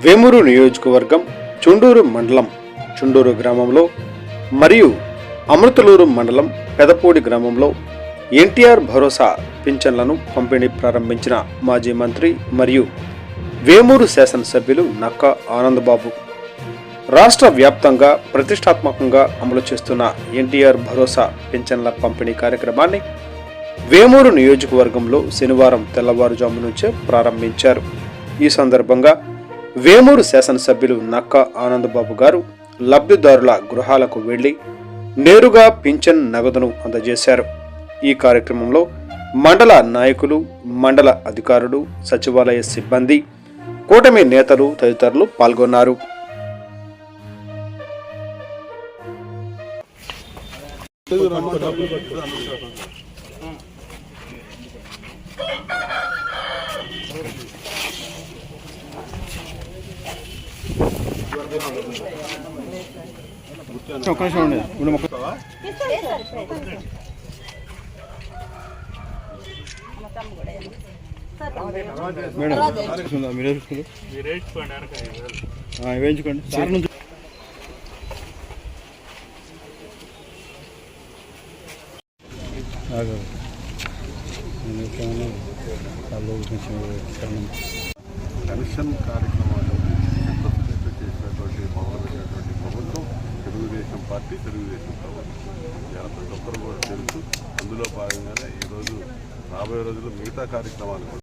వేమూరు నియోజకవర్గం చుండూరు మండలం చుండూరు గ్రామంలో మరియు అమృతలూరు మండలం పెదపూడి గ్రామంలో ఎన్టీఆర్ భరోసా పింఛన్లను పంపిణీ ప్రారంభించిన మాజీ మంత్రి మరియు వేమూరు శాసనసభ్యులు నక్కా ఆనందబాబు. రాష్ట్ర వ్యాప్తంగా ప్రతిష్టాత్మకంగా అమలు చేస్తున్న ఎన్టీఆర్ భరోసా పింఛన్ల పంపిణీ కార్యక్రమాన్ని వేమూరు నియోజకవర్గంలో శనివారం తెల్లవారుజాము నుంచే ప్రారంభించారు. ఈ సందర్భంగా వేమూరు శాసనసభ్యులు నక్కా ఆనందబాబు గారు లబ్ధిదారుల గృహాలకు వెళ్ళి నేరుగా పింఛన్ నగదును అందజేశారు. ఈ కార్యక్రమంలో మండల నాయకులు మండల అధికారులు సచివాలయ సిబ్బంది కూటమి నేతలు తదితరులు పాల్గొన్నారు. ఒక్క నిమిషం మొక్క. మేడం ఉందా? మీరే చూసుకుంటారు వేయించుకోండి సార్ నుంచి కమిషన్ కార్యక్రమం పార్టీ తెలుగుదేశం ప్రభుత్వం. ఇలా ప్రతి ఒక్కరు కూడా తెలుసు. అందులో భాగంగానే ఈరోజు రాబోయే రోజుల్లో మిగతా కార్యక్రమాలు కూడా